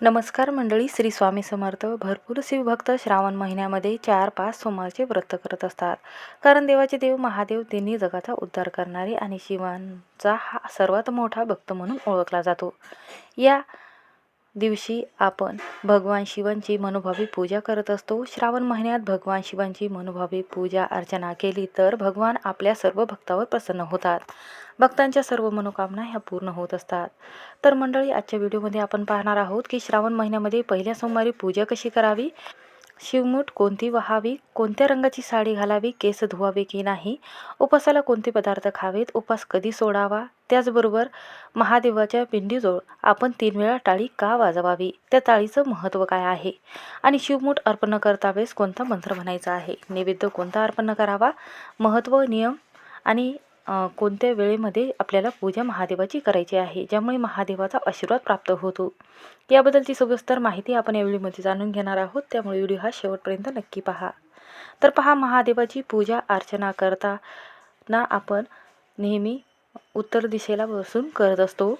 नमस्कार मंडळी श्री स्वामी समर्थ. भरपूर शिवभक्त श्रावण महिन्यामध्ये चार पाच सोमवारचे व्रत करत असतात. कारण देवाचे देव महादेव तिन्ही जगाचा उद्धार करणारे आणि शिवांचा हा सर्वात मोठा भक्त म्हणून ओळखला जातो. या दिवशी आपण भगवान शिवांची मनोभावी पूजा करत असतो. श्रावण महिन्यात भगवान शिवांची मनोभावी पूजा अर्चना केली तर भगवान आपल्या सर्व भक्तावर प्रसन्न होतात. भक्तांच्या सर्व मनोकामना ह्या पूर्ण होत असतात. तर मंडळी आजच्या व्हिडिओमध्ये आपण पाहणार आहोत की श्रावण महिन्यामध्ये पहिल्या सोमवारी पूजा कशी करावी? शिवमूठ कोणती वहावी? कोणत्या रंगाची साडी घालावी? केस धुवावे की नाही? उपासाला कोणते पदार्थ खावेत? उपास कधी सोडावा? त्याचबरोबर महादेवाच्या पिंडीजवळ आपण तीन वेळा टाळी का वाजवावी? त्या टाळीचं महत्त्व काय आहे? आणि शिवमूठ अर्पण करता वेळेस कोणता मंत्र म्हणायचा आहे? नैवेद्य कोणता अर्पण करावा? महत्त्व नियम आणि कोणत्या वेळेमध्ये आपल्याला पूजा महादेवाची करायची आहे? ज्यामुळे महादेवाचा आशीर्वाद प्राप्त होतो. याबद्दलची सविस्तर माहिती आपण या व्हिडिओमध्ये जाणून घेणार आहोत. त्यामुळे व्हिडिओ हा शेवटपर्यंत नक्की पहा. तर पहा महादेवाची पूजा अर्चना करताना आपण नेहमी उत्तर दिशेला बसून करत असतो.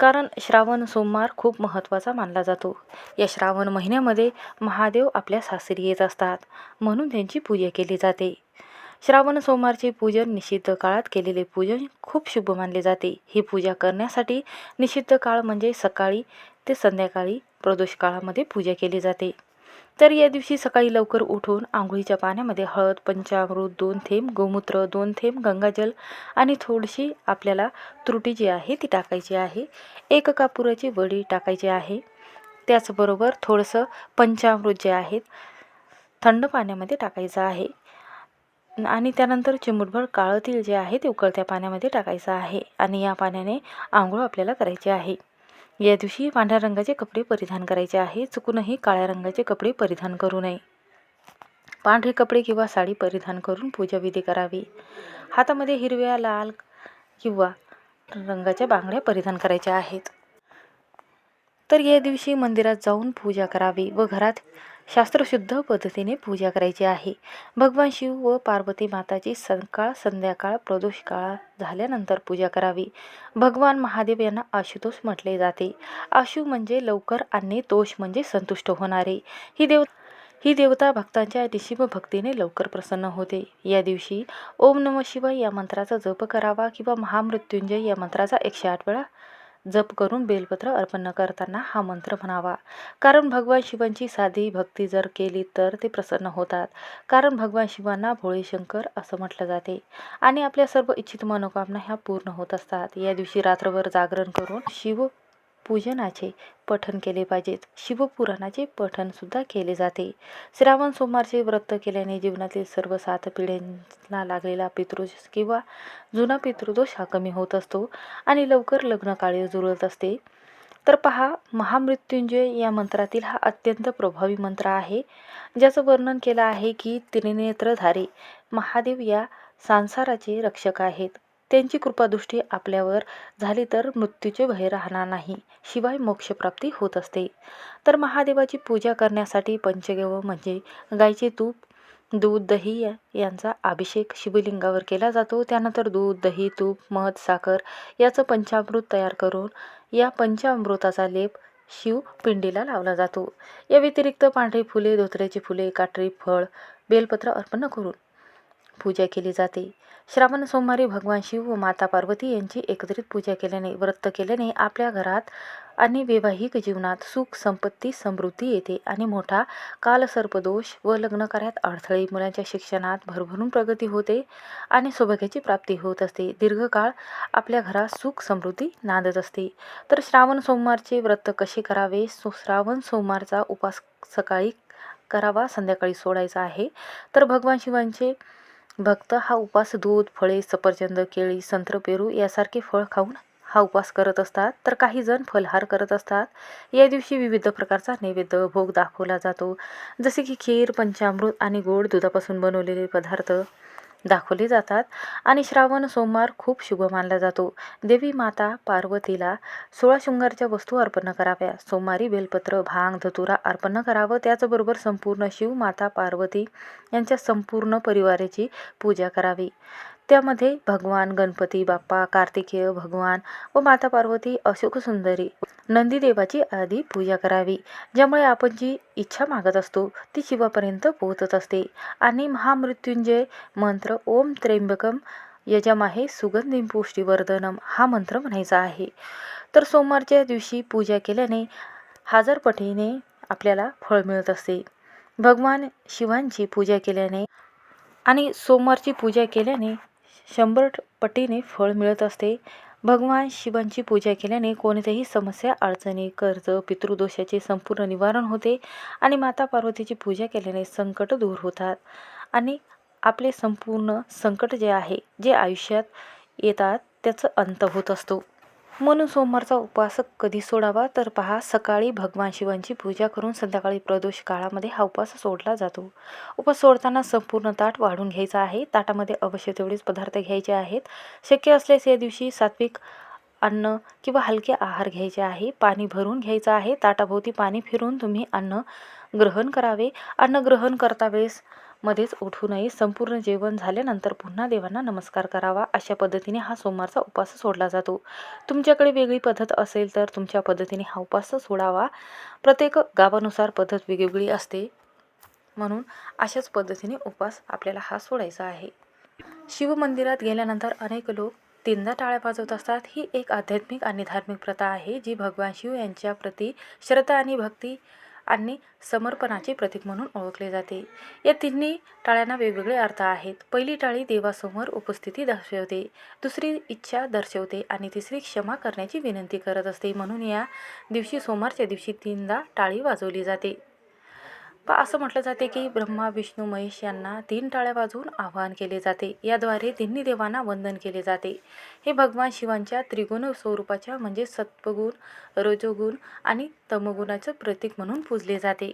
कारण श्रावण सोमवार खूप महत्त्वाचा मानला जातो. या श्रावण महिन्यामध्ये महादेव आपल्या सासरी येत असतात. म्हणून त्यांची पूजा केली जाते. श्रावण सोमवारचे पूजन निषिद्ध काळात केलेले पूजन खूप शुभ मानले जाते. ही पूजा करण्यासाठी निषिद्ध काळ म्हणजे सकाळी ते संध्याकाळी प्रदोष काळामध्ये पूजा केली जाते. तर या दिवशी सकाळी लवकर उठून आंघोळीच्या पाण्यामध्ये हळद पंचामृत दोन थेंब गोमूत्र दोन थेंब गंगाजल आणि थोडीशी आपल्याला त्रुटी जी आहे ती टाकायची आहे. एक कापुराची वडी टाकायची आहे. त्याचबरोबर थोडंसं पंचामृत जे आहेत थंड पाण्यामध्ये टाकायचं आहे. आणि त्यानंतर चिमूटभर काळं जे आहे ते उकळत्या पाण्यामध्ये टाकायचं आहे. आणि या पाण्याने आंघोळ आपल्याला करायची आहे. या दिवशी पांढऱ्या रंगाचे कपडे परिधान करायचे आहे. चुकूनही काळ्या रंगाचे कपडे परिधान करू नये. पांढरे कपडे किंवा साडी परिधान करून पूजाविधी करावी. हातामध्ये हिरव्या लाल किंवा रंगाच्या बांगड्या परिधान करायच्या आहेत. तर या दिवशी मंदिरात जाऊन पूजा करावी व घरात शास्त्रशुद्ध पद्धतीने पूजा करायची आहे. भगवान शिव व पार्वती माताची सकाळ संध्याकाळ प्रदोष काळ झाल्यानंतर पूजा करावी. भगवान महादेव यांना आशुतोष म्हटले जाते. आशु म्हणजे लवकर आणि तोष म्हणजे संतुष्ट होणारे. ही देव ही देवता भक्तांच्या निशिम भक्तीने लवकर प्रसन्न होते. या दिवशी ओम नम शिवाय या मंत्राचा जप करावा किंवा महामृत्युंजय या मंत्राचा एकशे आठ वेळा जप करून बेलपत्र अर्पण करताना हा मंत्र म्हणावा. कारण भगवान शिवांची साधी भक्ती जर केली तर ते प्रसन्न होतात. कारण भगवान शिवांना भोळे शंकर असं म्हटलं जाते. आणि आपल्या सर्व इच्छित मनोकामना ह्या पूर्ण होत असतात. या दिवशी रात्रभर जागरण करून शिव पूजनाचे पठन केले पाहिजेत. शिवपुराणाचे पठनसुद्धा केले जाते. श्रावण सोमवारचे व्रत केल्याने जीवनातील सर्व सात पिढ्यांना लागलेला पितृदोष किंवा जुना पितृदोष हा कमी होत असतो आणि लवकर लग्न कार्य जुळत असते. तर पहा महामृत्युंजय या मंत्रातील हा अत्यंत प्रभावी मंत्र आहे ज्याचं वर्णन केलं आहे की त्रिनेत्रधारी महादेव या संसाराचे रक्षक आहेत. त्यांची कृपादृष्टी आपल्यावर झाली तर मृत्यूचे भय राहणार नाही. शिवाय मोक्षप्राप्ती होत असते. तर महादेवाची पूजा करण्यासाठी पंचगव म्हणजे गाईचे तूप दूध दही यांचा अभिषेक शिवलिंगावर केला जातो. त्यानंतर दूध दही तूप मध साखर याचं पंचामृत तयार करून या पंचामृताचा लेप शिव पिंडीला लावला जातो. या व्यतिरिक्त पांढरी फुले धोत्र्याची फुले काटरी फळ बेलपत्र अर्पण करून पूजा केली जाते. श्रावण सोमवारी भगवान शिव व माता पार्वती यांची एकत्रित पूजा केल्याने व्रत केल्याने आपल्या घरात आणि वैवाहिक जीवनात सुख संपत्ती समृद्धी येते आणि मोठा कालसर्पदोष व लग्नकार्यात अडथळे मुलांच्या शिक्षणात भरभरून प्रगती होते आणि सौभाग्याची प्राप्ती होत असते. दीर्घकाळ आपल्या घरात सुख समृद्धी नांदत असते. तर श्रावण सोमवारचे व्रत कसे करावे? सो श्रावण सोमवारचा उपास सकाळी करावा संध्याकाळी सोडायचा आहे. तर भगवान शिवांचे भक्त हा उपास दूध फळे सफरचंद केळी संत्र पेरू यासारखे फळ खाऊन हा उपवास करत असतात. तर काही जण फलहार करत असतात. या दिवशी विविध प्रकारचा नैवेद्य भोग दाखवला जातो. जसे की खीर पंचामृत आणि गोड दुधापासून बनवलेले पदार्थ. दाखवले जातात. आणि श्रावण सोमवार खूप शुभ मानला जातो. देवी माता पार्वतीला सोळा शृंगारच्या वस्तू अर्पण कराव्या. सोमवारी बेलपत्र भांग धतुरा अर्पण करावं. त्याचबरोबर संपूर्ण शिव माता पार्वती यांच्या संपूर्ण परिवाराची पूजा करावी. त्यामध्ये भगवान गणपती बाप्पा कार्तिकेय भगवान व माता पार्वती अशोक सुंदरी नंदीदेवाची आधी पूजा करावी. ज्यामुळे आपण जी इच्छा मागत असतो ती शिवापर्यंत पोहोचत असते. आणि महामृत्युंजय मंत्र ओम त्र्यंबकम यजमाहे सुगंधिम पुष्टीवर्धनम हा मंत्र म्हणायचा आहे. तर सोमवारच्या दिवशी पूजा केल्याने हजार पटीने आपल्याला फळ मिळत असते. भगवान शिवांची पूजा केल्याने आणि सोमवारची पूजा केल्याने शंभर ट- पटीने फळ मिळत असते. भगवान शिवांची पूजा केल्याने कोणत्याही समस्या अडचणी कर्ज पितृदोषाचे संपूर्ण निवारण होते आणि माता पार्वतीची पूजा केल्याने संकट दूर होतात. आणि आपले संपूर्ण संकट जे आहे जे आयुष्यात येतात त्याचं अंत होत असतो. म्हणून सोमवारचा उपवास कधी सोडावा? तर पहा सकाळी भगवान शिवांची पूजा करून संध्याकाळी प्रदोष काळामध्ये हा उपवास सोडला जातो. उपवास सोडताना संपूर्ण ताट वाढून घ्यायचा आहे. ताटामध्ये अवश्य तेवढेच पदार्थ घ्यायचे आहेत. शक्य असल्यास या दिवशी सात्विक अन्न किंवा हलके आहार घ्यायचे आहे. पाणी भरून घ्यायचं आहे. ताटाभोवती पाणी फिरून तुम्ही अन्न ग्रहण करावे. अन्न ग्रहण करता वेळेस मध्येच उठूनही संपूर्ण जेवण झाल्यानंतर पुन्हा देवांना नमस्कार करावा अशा पद्धतीने हा सोमवारचा उपवास सोडला जातो. तुमच्याकडे वेगळी पद्धत असेल तर तुमच्या पद्धतीने हा उपवास सोडावा. प्रत्येक गावानुसार पद्धत वेगवेगळी असते. म्हणून अशाच पद्धतीने उपवास आपल्याला हा सोडायचा आहे. शिवमंदिरात गेल्यानंतर अनेक लोक तीनदा टाळ्या वाजवत असतात. ही एक आध्यात्मिक आणि धार्मिक प्रथा आहे जी भगवान शिव यांच्या प्रती श्रद्धा आणि भक्ती आणि समर्पणाचे प्रतीक म्हणून ओळखले जाते. या तिन्ही टाळ्यांना वेगवेगळे अर्थ आहेत. पहिली टाळी देवासमोर उपस्थिती दर्शवते. दुसरी इच्छा दर्शवते आणि तिसरी क्षमा करण्याची विनंती करत असते. म्हणून या दिवशी सोमवारच्या दिवशी तीनदा टाळी वाजवली जाते. प असं म्हटलं जाते की ब्रह्मा विष्णू महेश यांना तीन टाळ्या वाजवून आवाहन केले जाते. याद्वारे तिन्ही देवांना वंदन केले जाते. हे भगवान शिवांच्या त्रिगुण स्वरूपाच्या म्हणजे सत्वगुण रजोगुण आणि तमगुणाचं प्रतीक म्हणून पूजले जाते.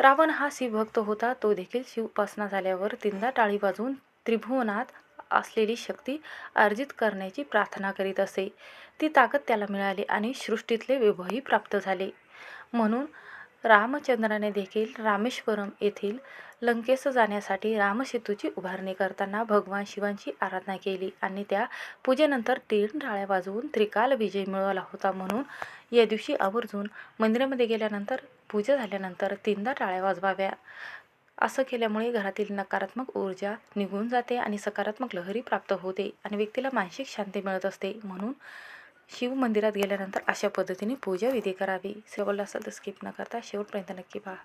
रावण हा शिवभक्त होता तो देखील शिव उपासना झाल्यावर तीनदा टाळी वाजवून त्रिभुवनात असलेली शक्ती अर्जित करण्याची प्रार्थना करीत असे. ती ताकद त्याला मिळाली आणि सृष्टीतले वैभवही प्राप्त झाले. म्हणून रामचंद्राने देखील रामेश्वरम येथील लंकेस जाण्यासाठी रामसेतूची उभारणी करताना भगवान शिवांची आराधना केली आणि त्या पूजेनंतर तीन टाळ्या वाजवून त्रिकाल विजय मिळवला होता म्हणून या दिवशी आवर्जून मंदिरामध्ये गेल्यानंतर पूजा झाल्यानंतर तीनदा टाळ्या वाजवाव्या. असं केल्यामुळे घरातील नकारात्मक ऊर्जा निघून जाते आणि सकारात्मक लहरी प्राप्त होते आणि व्यक्तीला मानसिक शांती मिळत असते म्हणून शिव मंदिरात गेल्यानंतर अशा पद्धतीने पूजा विधी करावी. शेवटला असेल तर स्किप न करता शेवटपर्यंत नक्की पहा.